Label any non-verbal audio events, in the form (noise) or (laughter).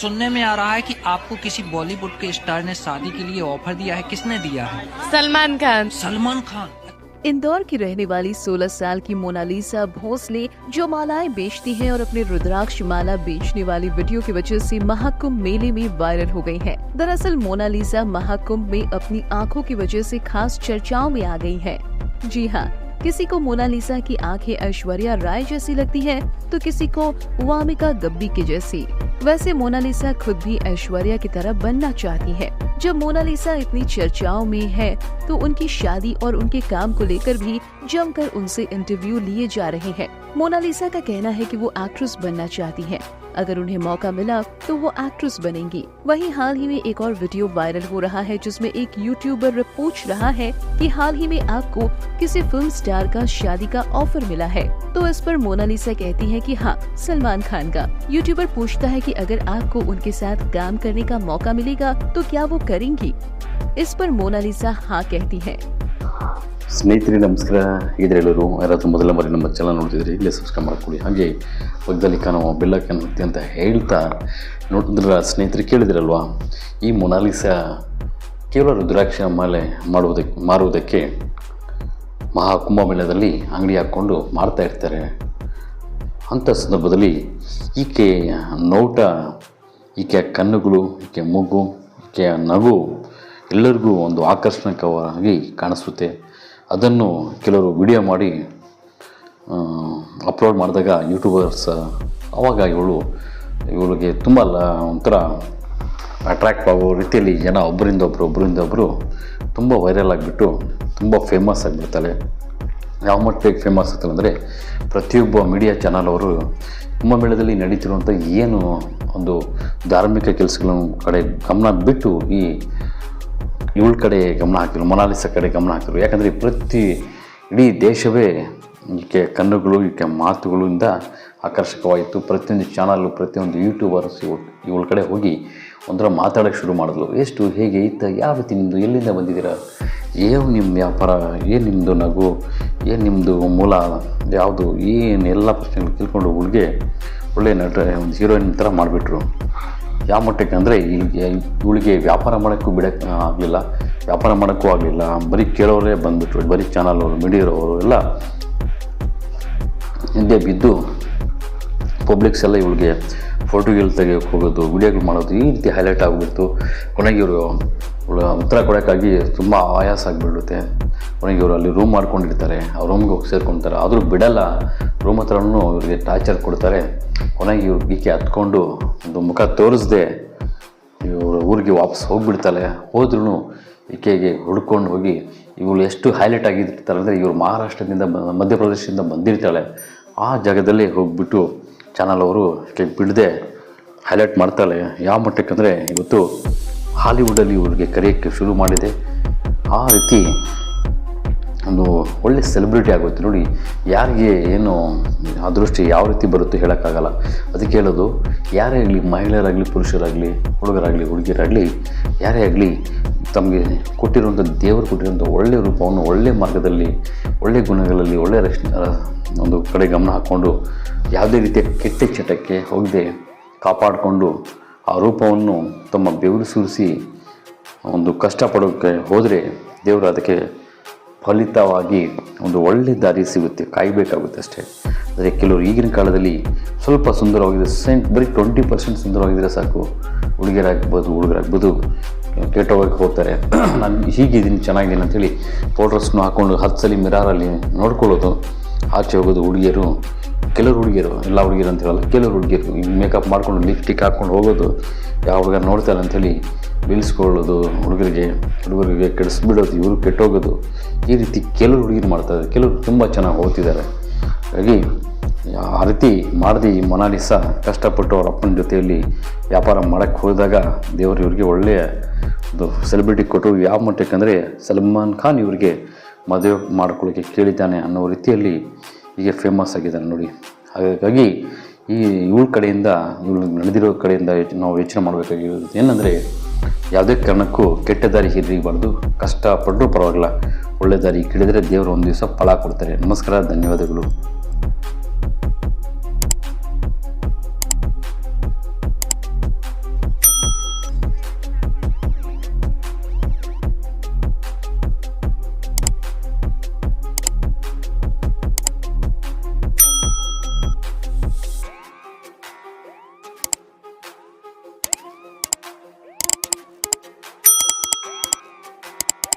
सुनने में आ रहा है कि आपको किसी बॉलीवुड के स्टार ने शादी के लिए ऑफ़र दिया है। किसने दिया है? सलमान खान। सलमान खान। इंदौर की रहने वाली 16 साल की मोनालिसा भोसले जो मालाएँ बेचती हैं और अपने रुद्राक्ष माला बेचने वाली वीडियो की वजह से महाकुंभ मेले में वायरल हो गई हैं। दरअसल मोनालिसा महाकुंभ में अपनी आँखों की वजह से खास चर्चाओं में आ गई है। जी हाँ किसी को मोनालिसा की आँखें ऐश्वर्या राय जैसी लगती है तो किसी को वामिका गब्बी की जैसी। वैसे मोनालिसा खुद भी ऐश्वर्या की तरह बनना चाहती है। जब मोनालिसा इतनी चर्चाओं में है तो उनकी शादी और उनके काम को लेकर भी जमकर उनसे इंटरव्यू लिए जा रहे हैं। मोनालिसा का कहना है कि वो एक्ट्रेस बनना चाहती है। अगर उन्हें मौका मिला तो वो एक्ट्रेस बनेंगी। वहीं हाल ही में एक और वीडियो वायरल हो रहा है, जिसमें एक यूट्यूबर पूछ रहा है कि हाल ही में आपको किसी फ़िल्म स्टार का शादी का ऑफ़र मिला है। तो इस पर मोनालिसा कहती है कि हाँ सलमान खान का। यूट्यूबर पूछता है कि अगर आपको उनके साथ काम करने का मौका मिलेगा तो क्या वो करेंगी? इस पर मोनालिसा हाँ कहती है। ಸ್ನೇಹಿತರೆ, ನಮಸ್ಕಾರ. ಹೇಗಿದ್ರೆ ಎಲ್ಲರೂ ಯಾರಾದರೂ ಮೊದಲ ಬಾರಿ ನಮ್ಮ ಚಾನಲ್ ನೋಡ್ತಿದ್ರೆ ಇಲ್ಲೇ ಸಬ್ಸ್ಕ್ರೈಬ್ ಮಾಡ್ಕೊಳ್ಳಿ. ಹಾಗೆ ಪಕ್ಕದಲ್ಲಿ ಕಾಣುವ ಬೆಲ್ಲಕ್ಕನ್ನು ಅಂತ ಹೇಳ್ತಾ ನೋಡಿದ್ರೆ ಸ್ನೇಹಿತರು ಕೇಳಿದಿರಲ್ವಾ? ಈ ಮೊನಾಲಿಸ ಕೇವಲ ರುದ್ರಾಕ್ಷ ಮಾಲೆ ಮಾಡುವುದಕ್ಕೆ ಮಾರುವುದಕ್ಕೆ ಮಹಾ ಕುಂಭಮೇಳದಲ್ಲಿ ಅಂಗಡಿ ಹಾಕ್ಕೊಂಡು ಮಾರ್ತಾ ಇರ್ತಾರೆ. ಅಂಥ ಸಂದರ್ಭದಲ್ಲಿ ಈಕೆ ನೋಟ ಈಕೆಯ ಕಣ್ಣುಗಳು, ಈಕೆ ಮೂಗು ಈಕೆಯ ನಗು ಎಲ್ಲರಿಗೂ ಒಂದು ಆಕರ್ಷಣಕವಾಗಿ ಕಾಣಿಸುತ್ತೆ. ಅದನ್ನು ಕೆಲವರು ವಿಡಿಯೋ ಮಾಡಿ ಅಪ್ಲೋಡ್ ಮಾಡಿದಾಗ ಯೂಟ್ಯೂಬರ್ಸ್ ಆವಾಗ ಇವಳು, ಇವಳಿಗೆ ತುಂಬ ಲ, ಒಂಥರ ಅಟ್ರ್ಯಾಕ್ಟ್ ಆಗೋ ರೀತಿಯಲ್ಲಿ ಜನ ಒಬ್ಬರಿಂದ ಒಬ್ಬರು ಒಬ್ಬರಿಂದ ಒಬ್ಬರು ತುಂಬ ವೈರಲ್ ಆಗಿಬಿಟ್ಟು ತುಂಬ ಫೇಮಸ್ ಆಗಿಬಿಡ್ತಾಳೆ. ಯಾವ ಮಟ್ಟಿಗೆ ಫೇಮಸ್ ಆಗ್ತಾರೆ ಅಂದರೆ ಪ್ರತಿಯೊಬ್ಬ ಮೀಡಿಯಾ ಚಾನಲ್ ಅವರು ಕುಂಭಮೇಳದಲ್ಲಿ ನಡೀತಿರುವಂಥ ಏನು ಒಂದು ಧಾರ್ಮಿಕ ಕೆಲಸಗಳ ಕಡೆ ಗಮನ ಬಿಟ್ಟು ಈ ಇವಳ ಕಡೆ ಗಮನ ಹಾಕಿದ್ರು, ಮೊನಾಲಿಸ ಕಡೆ ಗಮನ ಹಾಕಿದ್ರು. ಯಾಕಂದರೆ ಪ್ರತಿ ಇಡೀ ದೇಶವೇ ಈಕೆ ಕಣ್ಣುಗಳು, ಈಕೆ ಮಾತುಗಳಿಂದ ಆಕರ್ಷಕವಾಯಿತು. ಪ್ರತಿಯೊಂದು ಚಾನಲ್ಲು ಪ್ರತಿಯೊಂದು ಯೂಟ್ಯೂಬರ್ಸ್ ಇವಳು ಕಡೆ ಹೋಗಿ ಒಂಥರ ಮಾತಾಡೋಕ್ಕೆ ಶುರು ಮಾಡಿದ್ಲು. ಎಷ್ಟು, ಹೇಗೆ ಇತ್ತ ಯಾವ ರೀತಿ ನಿಮ್ಮದು ಎಲ್ಲಿಂದ ಬಂದಿದ್ದೀರಾ? ಏನು ನಿಮ್ಮ ವ್ಯಾಪಾರ? ಏನು ನಿಮ್ಮದು ನಗು? ಏನು ನಿಮ್ಮದು ಮೂಲ? ಯಾವುದು? ಏನು ಎಲ್ಲ ಪ್ರಶ್ನೆಗಳು ತಿಳ್ಕೊಂಡು ಹುಡುಗೆ ಒಳ್ಳೆಯ ನಟ, ಒಂದು ಹೀರೋಯಿನ್ ಥರ ಮಾಡಿಬಿಟ್ರು. ಯಾವ ಮಟ್ಟಕ್ಕೆ ಅಂದರೆ ಇವಳಿಗೆ ವ್ಯಾಪಾರ ಮಾಡೋಕ್ಕೂ ಬಿಡ ಆಗಲಿಲ್ಲ ವ್ಯಾಪಾರ ಮಾಡೋಕ್ಕೂ ಆಗಲಿಲ್ಲ ಬರೀ ಕೇಳೋರೇ ಬಂದುಬಿಟ್ರು. ಬರೀ ಚಾನಲ್ ಅವರು ಮೀಡಿಯರವರು ಎಲ್ಲ ಹಿಂದೆ ಬಿದ್ದು ಪಬ್ಲಿಕ್ಸ್ ಎಲ್ಲ ಇವಳಿಗೆ ಫೋಟೋಗಳು ತೆಗಿಯೋಕೆ ಹೋಗೋದು, ವಿಡಿಯೋಗಳು ಮಾಡೋದು ಈ ರೀತಿ ಹೈಲೈಟ್ ಆಗಿಬಿಡ್ತು. ಕೊನೆಗೆ ಇವರು ಉತ್ತರ ಕೊಡೋಕ್ಕಾಗಿ ತುಂಬ ಆಯಾಸ ಆಗಿಬಿಡುತ್ತೆ. ಕೊನೆಗೆ ಇವರು ಅಲ್ಲಿ ರೂಮ್ ಮಾಡ್ಕೊಂಡಿರ್ತಾರೆ. ಆ ರೂಮ್ಗೆ ಹೋಗಿ ಸೇರ್ಕೊತಾರೆ. ಆದರೂ ಬಿಡಲ್ಲ. ರೂಮ್ ಹತ್ರನೂ ಇವರಿಗೆ ಟಾರ್ಚರ್ ಕೊಡ್ತಾರೆ. ಕೊನೆಗೆ ಇವ್ರು ಗೀಕೆ ಹತ್ಕೊಂಡು ಒಂದು ಮುಖ ತೋರಿಸ್ದೆ ಇವರು ಊರಿಗೆ ವಾಪಸ್ ಹೋಗಿಬಿಡ್ತಾಳೆ. ಹೋದ್ರೂ ಈಕೆಗೆ ಹುಡ್ಕೊಂಡು ಹೋಗಿ ಇವಳು ಎಷ್ಟು ಹೈಲೈಟ್ ಆಗಿರ್ತಾರೆ ಅಂದರೆ ಇವರು ಮಹಾರಾಷ್ಟ್ರದಿಂದ ಮಧ್ಯಪ್ರದೇಶದಿಂದ ಬಂದಿರ್ತಾಳೆ. ಆ ಜಾಗದಲ್ಲಿ ಹೋಗಿಬಿಟ್ಟು ಚಾನಲ್ ಅವರು ಈಕೆ ಬಿಡದೆ ಹೈಲೈಟ್ ಮಾಡ್ತಾಳೆ. ಯಾವ ಮಟ್ಟಕ್ಕೆ ಅಂದರೆ ಇವತ್ತು ಹಾಲಿವುಡಲ್ಲಿ ಇವ್ರಿಗೆ ಕರೆಯೋಕ್ಕೆ ಶುರು ಮಾಡಿದೆ. ಆ ರೀತಿ ಒಂದು ಒಳ್ಳೆ ಸೆಲೆಬ್ರಿಟಿ ಆಗುತ್ತೆ ನೋಡಿ. ಯಾರಿಗೆ ಏನು ಅದೃಷ್ಟಿ ಯಾವ ರೀತಿ ಬರುತ್ತೆ ಹೇಳೋಕ್ಕಾಗಲ್ಲ. ಅದಕ್ಕೆ ಹೇಳೋದು, ಯಾರೇ ಆಗಲಿ ಮಹಿಳೆಯರಾಗಲಿ, ಪುರುಷರಾಗಲಿ, ಹುಡುಗರಾಗಲಿ, ಹುಡುಗಿಯರಾಗಲಿ, ಯಾರೇ ಆಗಲಿ ತಮಗೆ ಕೊಟ್ಟಿರುವಂಥ ದೇವರು ಕೊಟ್ಟಿರುವಂಥ ಒಳ್ಳೆಯ ರೂಪವನ್ನು ಒಳ್ಳೆಯ ಮಾರ್ಗದಲ್ಲಿ ಒಳ್ಳೆಯ ಗುಣಗಳಲ್ಲಿ ಒಳ್ಳೆಯ ರಕ್ಷ ಒಂದು ಕಡೆ ಗಮನ ಹಾಕ್ಕೊಂಡು ಯಾವುದೇ ರೀತಿಯ ಕೆಟ್ಟ ಚಟಕ್ಕೆ ಹೋಗದೆ ಕಾಪಾಡಿಕೊಂಡು ಆ ರೂಪವನ್ನು ತಮ್ಮ ಬೆವರು ಸುರಿಸಿ ಒಂದು ಕಷ್ಟಪಡೋಕ್ಕೆ ಹೋದರೆ ದೇವರು ಅದಕ್ಕೆ ಫಲಿತವಾಗಿ ಒಂದು ಒಳ್ಳೆ ದಾರಿ ಸಿಗುತ್ತೆ, ಕಾಯಬೇಕಾಗುತ್ತೆ ಅಷ್ಟೇ. ಆದರೆ ಕೆಲವರು ಈಗಿನ ಕಾಲದಲ್ಲಿ ಸ್ವಲ್ಪ ಸುಂದರವಾಗಿದೆ ಸೆಂಟ್ ಬರೀ ಟ್ವೆಂಟಿ ಪರ್ಸೆಂಟ್ ಸುಂದರವಾಗಿದ್ದರೆ ಸಾಕು. ಹುಡುಗಿಯರಾಗ್ಬೋದು, ಹುಡುಗರಾಗ್ಬೋದು ಕೆಟ್ಟೋಗಕ್ಕೆ ಹೋಗ್ತಾರೆ. (clears throat) ನಾನು ಹೀಗಿದ್ದೀನಿ ಚೆನ್ನಾಗಿದ್ದೀನಿ ಅಂತೇಳಿ ಪೌಡ್ರಸ್ನು ಹಾಕ್ಕೊಂಡು ಹತ್ತು ಸಲ ಮಿರಾರಲ್ಲಿ ನೋಡ್ಕೊಳ್ಳೋದು. ಆಚೆ ಹೋಗೋದು ಹುಡುಗಿಯರು, ಕೆಲವರು ಹುಡುಗಿಯರು, ಎಲ್ಲ ಹುಡುಗಿಯರು ಅಂತ ಹೇಳಲ್ಲ ಕೆಲವರು ಹುಡುಗಿಯರು ಮೇಕಪ್ ಮಾಡ್ಕೊಂಡು ಲಿಪ್ಸ್ಟಿಕ್ ಹಾಕ್ಕೊಂಡು ಹೋಗೋದು, ಯಾವ ಹುಡುಗ ನೋಡ್ತಾರೆ ಅಂಥೇಳಿ ಬೀಳಿಸ್ಕೊಳ್ಳೋದು, ಹುಡುಗರಿಗೆ ಹುಡುಗರಿಗೆ ಕೆಡಿಸ್ಬಿಡೋದು, ಇವರು ಕೆಟ್ಟೋಗೋದು, ಈ ರೀತಿ ಕೆಲವರು ಹುಡುಗಿರು ಮಾಡ್ತಾರೆ ಕೆಲವರು ತುಂಬ ಚೆನ್ನಾಗಿ ಓದ್ತಿದ್ದಾರೆ. ಹಾಗಾಗಿ, ಆ ರೀತಿ ಮಾಡದಿ ಮೊನಾಲಿಸ ಕಷ್ಟಪಟ್ಟು ಅವ್ರ ಅಪ್ಪನ ಜೊತೆಯಲ್ಲಿ ವ್ಯಾಪಾರ ಮಾಡೋಕ್ಕೆ ಹೋದಾಗ ದೇವರು ಇವರಿಗೆ ಒಳ್ಳೆಯ ಒಂದು ಸೆಲೆಬ್ರಿಟಿ ಕೊಟ್ಟು, ಯಾವ ಮಟ್ಟಕ್ಕೆ ಅಂದರೆ ಸಲ್ಮಾನ್ ಖಾನ್ ಇವರಿಗೆ ಮದುವೆ ಮಾಡ್ಕೊಳ್ಳೋಕ್ಕೆ ಕೇಳಿದ್ದಾನೆ ಅನ್ನೋ ರೀತಿಯಲ್ಲಿ ಈಗ ಫೇಮಸ್ ಆಗಿದ್ದಾನೆ ನೋಡಿ. ಹಾಗಾಗಿ ಈ ಇವಳ ಕಡೆಯಿಂದ, ಇವಳು ನಡೆದಿರೋ ಕಡೆಯಿಂದ ನಾವು ಯೋಚನೆ ಮಾಡಬೇಕಾಗಿರೋದು ಏನಂದರೆ, ಯಾವುದೇ ಕಾರಣಕ್ಕೂ ಕೆಟ್ಟ ದಾರಿ ಹಿರಿಯಬಾರ್ದು ಕಷ್ಟಪಟ್ಟರೂ ಪರವಾಗಿಲ್ಲ. ಒಳ್ಳೆ ದಾರಿ ಕೇಳಿದರೆ ದೇವರು ಒಂದು ದಿವಸ ಫಲ ಕೊಡ್ತಾರೆ. ನಮಸ್ಕಾರ, ಧನ್ಯವಾದಗಳು.